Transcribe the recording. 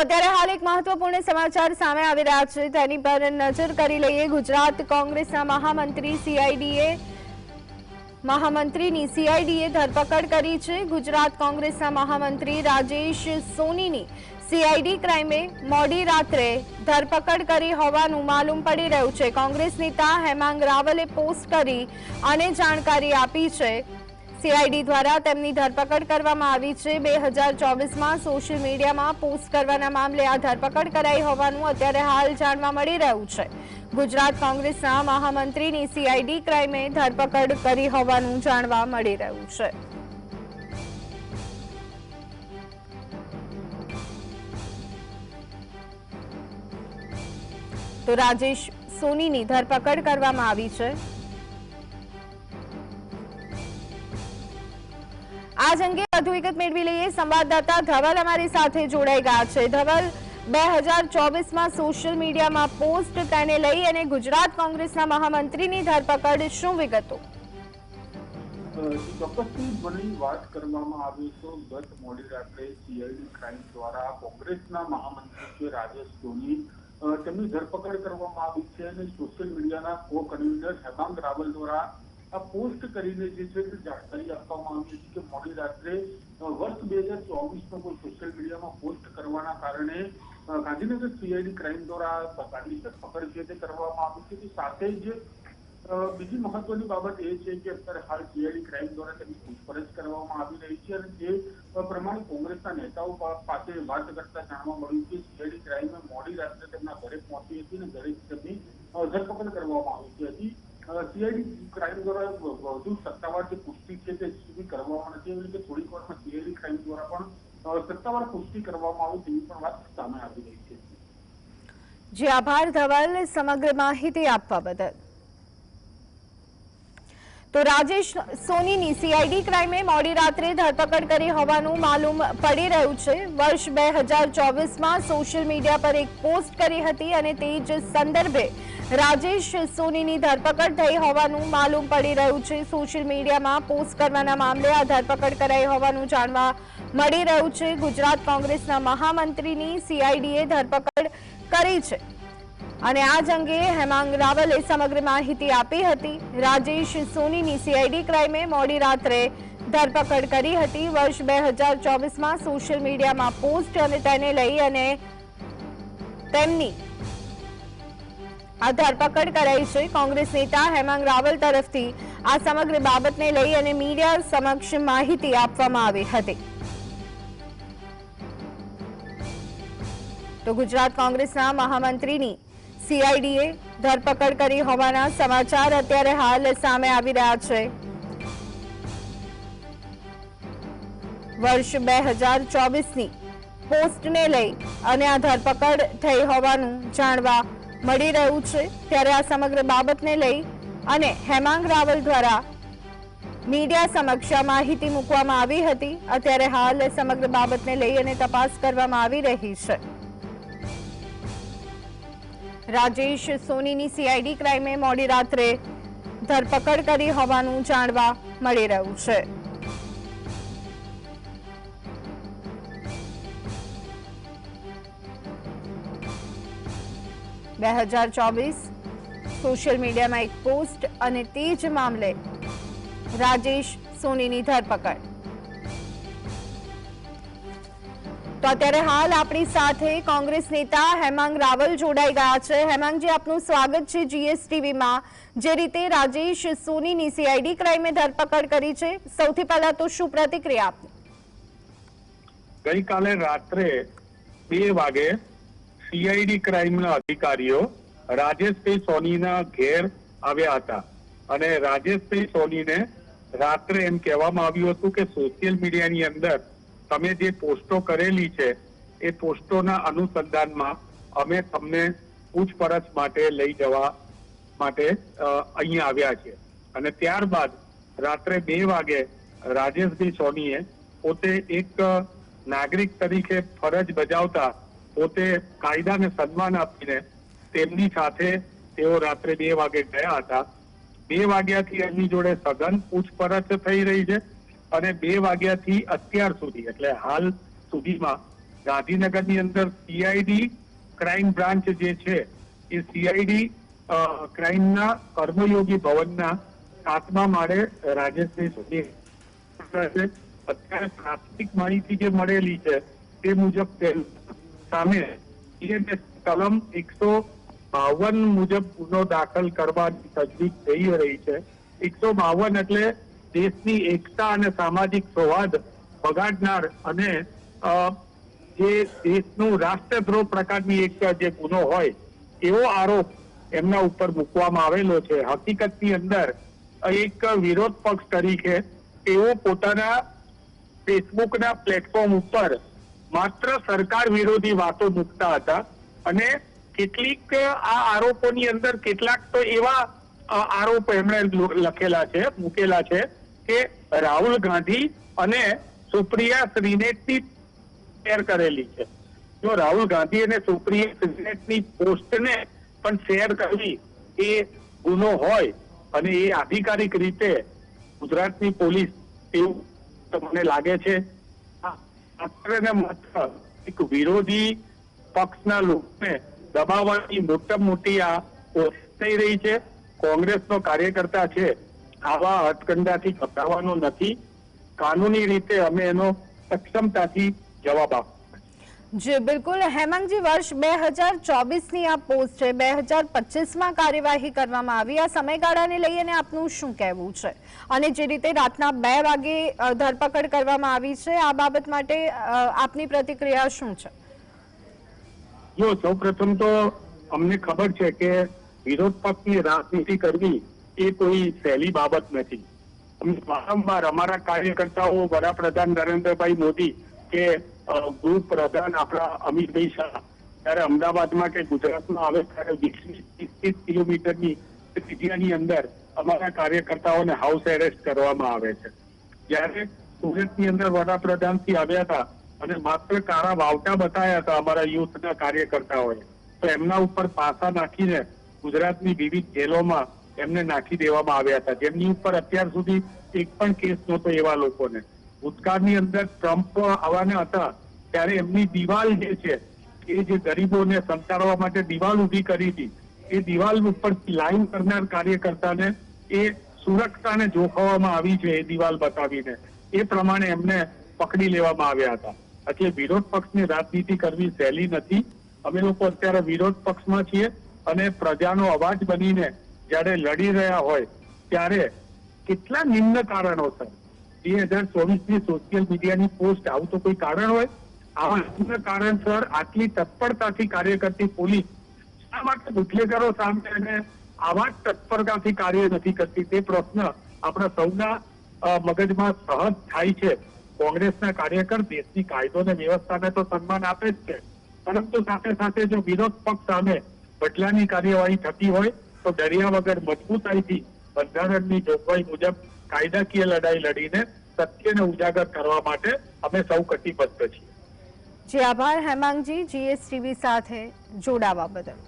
અત્યારે હાલ એક મહત્વપૂર્ણ સમાચાર સામે આવી રહ્યા છે. તેની પર નજર કરી લઈએ. ગુજરાત કોંગ્રેસના મહામંત્રી સીઆઈડીએ, મહામંત્રીની સીઆઈડીએ ધરપકડ કરી છે. ગુજરાત કોંગ્રેસના મહામંત્રી રાજેશ સોનીની સીઆઈડી ક્રાઇમે મોડી રાત્રે ધરપકડ કરી હોવાનું માલુમ પડી રહ્યું છે. કોંગ્રેસ નેતા હેમાંગ રાવલે પોસ્ટ કરી અને જાણકારી આપી છે. સીઆઈડી દ્વારા તેમની ધરપકડ કરવામાં આવી છે. બે હજાર ચોવીસમાં સોશિયલ મીડિયામાં પોસ્ટ કરવાના મામલે આ ધરપકડ કરાઈ હોવાનું અત્યારે હાલ જાણવા મળી રહ્યું છે. ગુજરાત કોંગ્રેસના મહામંત્રીની સીઆઈડી ક્રાઇમે ધરપકડ કરી હોવાનું જાણવા મળી રહ્યું છે. તો રાજેશ સોનીની ધરપકડ કરવામાં આવી છે. આજ અંગે વધુ વિગત મેળવી લઈએ. સંવાદદાતા ધવલ અમારી સાથે જોડાઈ ગયા છે. ધવલ, બે હજાર ચોવીસમાં સોશિયલ મીડિયામાં પોસ્ટ તેને લઈ અને ગુજરાત કોંગ્રેસના મહામંત્રીની ધરપકડ. શું વિગતો? વાત કરવામાં આવી તો ગત મોડી રાત્રે રાજેશ સોની તેમની ધરપકડ કરવામાં આવી છે અને સોશિયલ મીડિયાના કો કન્વીનર હેમાંગ રાવલ દ્વારા આ પોસ્ટ કરીને જે છે તે જાણકારી આપવામાં આવી હતી કે મોડી રાત્રે વર્ષ બે હજાર ચોવીસનો કોઈ સોશિયલ મીડિયામાં પોસ્ટ કરવાના કારણે ગાંધીનગર સીઆઈડી ક્રાઇમ દ્વારા કારની ધરપકડ છે તે કરવામાં આવી છે તે સાથે જ બીજી મહત્વની બાબત એ છે કે અત્યારે હાલ સીઆઈડી ક્રાઇમ દ્વારા તેમની પૂછપરછ કરવામાં આવી રહી છે અને જે પ્રમાણે કોંગ્રેસના નેતાઓ પાસે વાત કરતા જાણવા મળ્યું કે સીઆઈડી ક્રાઇમે મોડી રાત્રે તેમના ઘરે પહોંચી હતી અને ઘરે તેમની ધરપકડ કરવામાં આવી હતી. સીઆઈડી ક્રાઇમ દ્વારા વધુ સત્તાવાર જે પુષ્ટિ છે તે સુધી કરવામાં નથી આવી રીતે થોડીક વારમાં સીઆઈડી ક્રાઇમ દ્વારા પણ સત્તાવાર પુષ્ટિ કરવામાં આવે તેવી પણ વાત સામે આવી રહી છે. જે, આભાર. ધવલ સમગ્ર માહિતી આપવા બદલ. તો રાજેશ સોનીની સીઆઈડી ક્રાઇમે મોડી રાત્રે ધરપકડ કરી હોવાનું માલુમ પડી રહ્યું છે. વર્ષ બે હજાર ચોવીસમાં સોશિયલ મીડિયા પર એક પોસ્ટ કરી હતી અને તે જ સંદર્ભે રાજેશ સોનીની ધરપકડ થઈ હોવાનું માલુમ પડી રહ્યું છે. સોશિયલ મીડિયામાં પોસ્ટ કરવાના મામલે આ ધરપકડ કરાઈ હોવાનું જાણવા મળી રહ્યું છે. ગુજરાત કોંગ્રેસના મહામંત્રીની સીઆઈડીએ ધરપકડ કરી છે. અને આ જ અંગે હેમાંગ રાવલે સમગ્ર માહિતી આપી હતી. રાજેશ સોનીની સીઆઈડી ક્રાઇમે મોડી રાત્રે ધરપકડ કરી હતી. વર્ષ બે હજાર ચોવીસમાં સોશિયલ મીડિયામાં પોસ્ટ અને તેને લઈ અને તેમની આ ધરપકડ કરાઈ છે. કોંગ્રેસ નેતા હેમાંગ રાવલ તરફથી આ સમગ્ર બાબતને લઈ અને મીડિયા સમક્ષ માહિતી આપવામાં આવી હતી. તો ગુજરાત કોંગ્રેસના મહામંત્રીની સીઆઈડીએ ધરપકડ કરી હોવાના સમાચાર અત્યારે હાલ સામે આવી રહ્યા છે. વર્ષ બે હજાર ચોવીસની પોસ્ટને લઈ અને આ ધરપકડ થઈ હોવાનું જાણવા મળી રહ્યું છે. ત્યારે આ સમગ્ર બાબતને લઈ અને હેમાંગ રાવલ દ્વારા મીડિયા સમક્ષ માહિતી મૂકવામાં આવી હતી. અત્યારે હાલ સમગ્ર બાબતને લઈ અને તપાસ કરવામાં આવી રહી છે. રાજેશ સોનીની સીઆઈડી ક્રાઇમે મોડી રાત્રે ધરપકડ કરી હોવાનું જાણવા મળી રહ્યું છે. બે હજાર ચોવીસ, સોશિયલ મીડિયામાં એક પોસ્ટ અને તે જ મામલે રાજેશ સોનીની ધરપકડ. તો અત્યારે હાલ આપણી સાથે કોંગ્રેસ નેતા હેમાંગ રાવલ જોડાઈ ગયા છે. હેમાંગજી, આપનું સ્વાગત છે જીએસટીવીમાં. જે રીતે રાજેશ સોનીની સીઆઈડી ક્રાઇમે ધરપકડ કરી છે. સૌથી પહેલા તો શું પ્રતિક્રિયા આપની ગઈકાલે રાત્રે બે વાગે સીઆઈડી ક્રાઇમના અધિકારીઓ રાજેશભાઈ સોનીના ઘેર આવ્યા હતા. અને રાજેશભાઈ સોનીને રાત્રે એમ કહેવામાં આવ્યું હતું કે સોશિયલ મીડિયાની અંદર તમે જે પોસ્ટો કરેલી છે, એ પોસ્ટોના અનુસંધાનમાં અમે તમને પૂછપરછ માટે લઈ જવા માટે અહીંયા આવ્યા છે અને ત્યારબાદ રાત્રે બે વાગે રાજેશભાઈ સોનીએ પોતે એક નાગરિક તરીકે ફરજ બજાવતા પોતે કાયદાને સન્માન આપીને તેમની સાથે તેઓ રાત્રે બે વાગે ગયા હતા. બે વાગ્યાથી એમની જોડે સઘન પૂછપરછ થઈ રહી છે. અને બે વાગ્યાથી અત્યાર સુધી, એટલે હાલ સુધીમાં ગાંધીનગરની અંદર સીઆઈડી ક્રાઇમ બ્રાન્ચ જે છે, એ સીઆઈડી ક્રાઇમના કર્મયોગી ભવનના સાતમા માળે રાજેશભાઈ સુધી અત્યારે પ્રાથમિક માહિતી જે મળેલી છે, તે મુજબ સામે કલમ એકસો બાવન મુજબ ગુનો દાખલ કરવાની તજવીજ થઈ રહી છે. એકસો બાવન એટલે દેશની એકતા અને સામાજિક સૌહાર્દ બગાડનાર અને જે દેશનું રાષ્ટ્રદ્રોહ પ્રકારની એક, જે ગુનો હોય, એવો આરોપ એમના ઉપર મૂકવામાં આવેલો છે. હકીકતની અંદર એક વિરોધ પક્ષ તરીકે તેઓ પોતાના ફેસબુકના પ્લેટફોર્મ ઉપર માત્ર સરકાર વિરોધી વાતો મૂકતા હતા અને કેટલીક આ આરોપોની અંદર કેટલાક તો એવા આરોપ એમણે લખેલા છે, મૂકેલા છે. કે રાહુલ ગાંધી અને સુપ્રિયા શ્રીનેટની શેર કરેલી છે. જો રાહુલ ગાંધી અને સુપ્રિયા શ્રીનેટની પોસ્ટને પણ શેર કરવી એ ગુનો હોય અને એ આધિકારિક રીતે ગુજરાતની પોલીસ એવું મને લાગે છે. માત્ર ને માત્ર એક વિરોધી પક્ષના લોકોને દબાવવાની મોટા મોટી આ થઈ રહી છે. કોંગ્રેસનો કાર્યકર્તા છે આવા હથકંડાથી ઘબરાવાનો નથી. કાનૂની રીતે અમે એનો સક્ષમતાથી જવાબ આપો જી બિલકુલ. હેમાંગજી વર્ષ બે હજાર ચોવીસની આ પોસ્ટ છે. બે હજાર પચીસમાં કાર્યવાહી કરવામાં આવી. આ સમયગાળાને લઈને આપનું શું કહેવું છે? અને જે રીતે રાતના બે વાગે ધરપકડ કરવામાં આવી છે આ બાબત માટે આપની પ્રતિક્રિયા શું છે? જો સૌપ્રથમ તો અમને ખબર છે કે વિરોધ પક્ષની રાજનીતિ કરવી એ કોઈ સહેલી બાબત નથી. વારંવાર અમારા કાર્યકર્તાઓ, વડાપ્રધાન નરેન્દ્રભાઈ મોદી કે ગૃહ પ્રધાન આપણા અમિતભાઈ શાહ, ત્યારે અમદાવાદમાં કે ગુજરાતમાં આવે ત્યારે વીસ ત્રીસ કિલોમીટરની ત્રિજ્યાની અંદર અમારા કાર્યકર્તાઓને હાઉસ એરેસ્ટ કરવામાં આવે છે. જ્યારે સુરતની અંદર વડાપ્રધાનથી આવ્યા હતા અને માત્ર કારા વાવટા બતાવ્યા હતા અમારા યુથના કાર્યકર્તાઓએ, તો એમના ઉપર પાસા નાખીને ગુજરાતની વિવિધ જેલોમાં એમને નાખી દેવામાં આવ્યા હતા. જેમની ઉપર અત્યાર સુધી એક પણ કેસ નહોતો એવા લોકોને. ભૂતકાળની અંદર ટ્રમ્પ આવવાના હતા ત્યારે એમની દિવાલ જે છે, એ જે ગરીબોને સંતાડવા માટે દિવાલ ઊભી કરી હતી, એ દિવાલ ઉપર લાઈન કરનાર કાર્યકર્તાને એ સુરક્ષાને જોખવામાં આવી છે એ દિવાલ બતાવીને. એ પ્રમાણે એમને પકડી લેવામાં આવ્યા હતા. એટલે વિરોધ પક્ષની રાજનીતિ કરવી સહેલી નથી. અમે લોકો અત્યારે વિરોધ પક્ષમાં છીએ અને પ્રજાનો અવાજ બનીને જ્યારે લડી રહ્યા હોય, ત્યારે કેટલા નિમ્ન કારણોસર બે હજાર ચોવીસની સોશિયલ મીડિયાની પોસ્ટ આવું તો કોઈ કારણ હોય? આવા નિમ્ન કારણસર આટલી તત્પરતાથી કાર્ય કરતી પોલીસ શા માટે બુટલેગરો સામે અને આવા જ તત્પરતાથી કાર્ય નથી કરતી? તે પ્રશ્ન આપણા સૌના મગજમાં સહજ થાય છે. કોંગ્રેસના કાર્યકર દેશની કાયદો અને વ્યવસ્થાને તો સન્માન આપે જ છે. પરંતુ સાથે સાથે જો વિરોધ પક્ષ સામે બદલાની કાર્યવાહી થતી હોય તો ડર્યા વગર મજબૂતાઈથી બંધારણની જોગવાઈ મુજબ કાયદાકીય લડાઈ લડીને સત્યને ઉજાગર કરવા માટે અમે સૌ કટિબદ્ધ છીએ. જી, આભાર, હેમાંગજી જીએસટીવી સાથે જોડાવા બદલ.